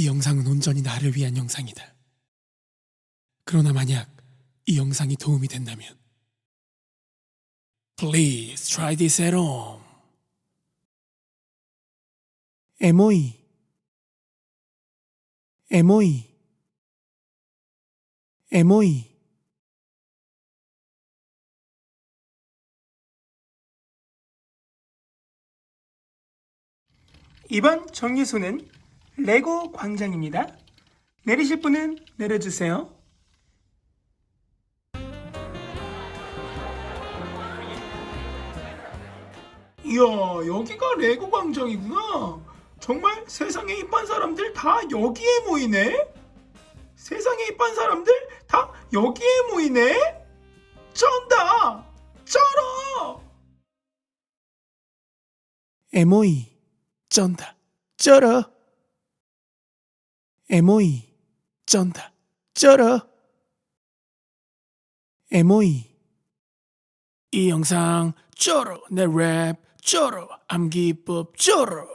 이 영상은 온전히 나를 위한 영상이다. 그러나 만약 이 영상이 도움이 된다면 Please try this at home. 에모이 에모이 에모이 이번 정류소는 레고 광장입니다. 내리실 분은 내려주세요. 이야, 여기가 레고 광장이구나. 정말 세상에 이쁜 사람들 다 여기에 모이네. 세상에 이쁜 사람들 다 여기에 모이네. 쩐다. 쩔어. 에모이 쩐다 쩔어 에모이 쩐다. 쩔어. 에모이 이 영상 쩔어. 내 랩 쩔어. 암기법 쩔어